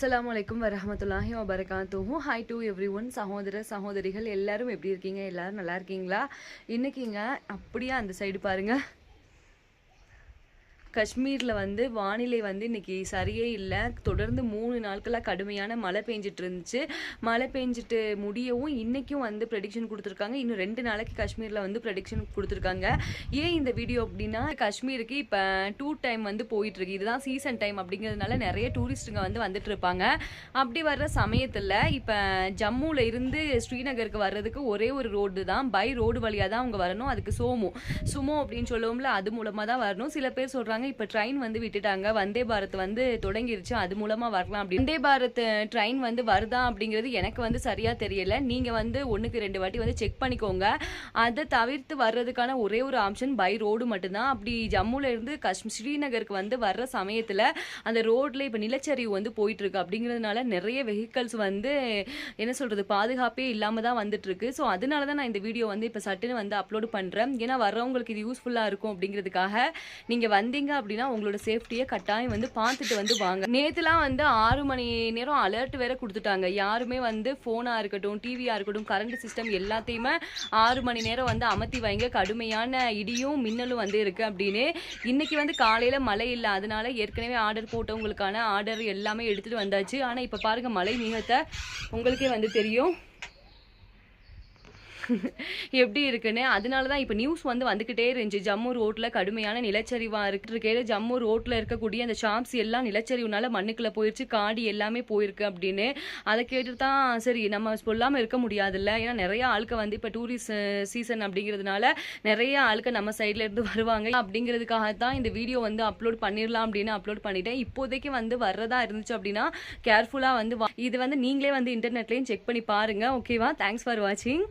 அஸ்லாம் வலைக்கம் வரமத்துல்லாஹி வபரகாத்துஹு ஹாய் டு எவ்ரி ஒன் சகோதர சகோதரிகள் எல்லாரும் எப்படி இருக்கீங்க? எல்லாரும் நல்லா இருக்கீங்களா? இன்னைக்குங்க அப்படியே அந்த சைடு பாருங்க. காஷ்மீரில் வந்து வானிலை வந்து இன்னைக்கு சரியே இல்லை. தொடர்ந்து மூணு நாட்களாக கடுமையான மழை பெஞ்சிட்டு இருந்துச்சு. மழை பெஞ்சிட்டு முடியவும் இன்றைக்கும் வந்து ப்ரெடிக்ஷன் கொடுத்துருக்காங்க. இன்னும் ரெண்டு நாளைக்கு காஷ்மீரில் வந்து ப்ரெடிக்ஷன் கொடுத்துருக்காங்க. ஏன் இந்த வீடியோ அப்படின்னா காஷ்மீருக்கு இப்போ டூர் டைம் வந்து போயிட்டுருக்கு இதுதான் சீசன் டைம் அப்படிங்கிறதுனால நிறைய டூரிஸ்ட்டுங்க வந்து வந்துட்டு இருப்பாங்க. அப்படி வர்ற சமயத்தில் இப்போ ஜம்முவில் இருந்து ஸ்ரீநகருக்கு வர்றதுக்கு ஒரே ஒரு ரோடு தான். பை ரோடு வழியாக தான் அவங்க வரணும். அதுக்கு சோமோ. சுமோ அப்படின்னு சொல்லுவோம்ல அது மூலமாக தான் வரணும். சில பேர் சொல்கிறாங்க இப்போ ட்ரெயின் வந்து விட்டுட்டாங்க. வந்தே பாரத் வந்து தொடங்கிருச்சு. அது மூலமாக வரலாம் அப்படி. வந்தே பாரத் ட்ரெயின் வந்து வருதா அப்படிங்கிறது எனக்கு வந்து சரியாக தெரியல. நீங்கள் வந்து ஒன்றுக்கு ரெண்டு வாட்டி வந்து செக் பண்ணிக்கோங்க. அதை தவிர்த்து வர்றதுக்கான ஒரே ஒரு ஆப்ஷன் பை ரோடு மட்டும்தான். அப்படி ஜம்முலேருந்து காஷ்மீர் ஸ்ரீநகருக்கு வந்து வர்ற சமயத்தில் அந்த ரோட்டில் இப்போ நிலச்சரிவு வந்து போயிட்டுருக்கு அப்படிங்கிறதுனால நிறைய வெஹிக்கல்ஸ் வந்து என்ன சொல்கிறது பாதுகாப்பே இல்லாமல் தான் வந்துட்டுருக்கு. ஸோ அதனால தான் நான் இந்த வீடியோ வந்து இப்போ சட்டுன்னு வந்து அப்லோடு பண்ணுறேன் ஏன்னா வர்றவங்களுக்கு இது யூஸ்ஃபுல்லாக இருக்கும் அப்படிங்கிறதுக்காக. நீங்கள் வந்தீங்க அப்படின்னா உங்களோட சேஃப்டியை கட்டாயம் வந்து பார்த்துட்டு வந்து வாங்க. நேற்றுலாம் வந்து ஆறு மணி நேரம் அலர்ட் வேற கொடுத்துட்டாங்க. யாருமே வந்து ஃபோனாக இருக்கட்டும் டிவியாக இருக்கட்டும் கரண்ட் சிஸ்டம் எல்லாத்தையுமே ஆறு மணி நேரம் வந்து அமர்த்தி வைங்க. கடுமையான இடியும் மின்னலும் வந்து இருக்கு அப்படின்னு. இன்னைக்கு வந்து காலையில மழை இல்லை அதனால ஏற்கனவே ஆர்டர் போட்டவங்களுக்கான ஆர்டர் எல்லாமே எடுத்துட்டு வந்தாச்சு. ஆனா இப்ப பாருங்க மழை மிகத்தை உங்களுக்கே வந்து தெரியும். எப்படி இருக்குன்னு. அதனால தான் இப்போ நியூஸ் வந்து வந்துக்கிட்டே இருந்துச்சு. ஜம்மு ரோட்டில் கடுமையான நிலச்சரிவாக இருக்கிற ஜம்மு ரோட்டில் இருக்கக்கூடிய அந்த ஷாப்ஸ் எல்லாம் நிலச்சரிவுனால மண்ணுக்குள்ளே போயிடுச்சு காடி எல்லாமே போயிருக்கு அப்படின்னு. அதை கேட்டு தான் சரி நம்ம சொல்லாமல் இருக்க முடியாதுல்ல. ஏன்னா நிறைய ஆளுக்க வந்து இப்போ டூரிஸ்ட் சீசன் அப்படிங்கிறதுனால நிறைய ஆளுக்க நம்ம சைடில் இருந்து வருவாங்க. அப்படிங்கிறதுக்காக தான் இந்த வீடியோ வந்து அப்லோட் பண்ணிடலாம் அப்படின்னு அப்லோட் பண்ணிட்டேன். இப்போதைக்கு வந்து வர்றதா இருந்துச்சு அப்படின்னா கேர்ஃபுல்லாக வந்து வா- இது வந்து நீங்களே வந்து இன்டர்நெட்லேயும் செக் பண்ணி பாருங்கள் ஓகேவா தேங்க்ஸ் ஃபார் வாட்சிங்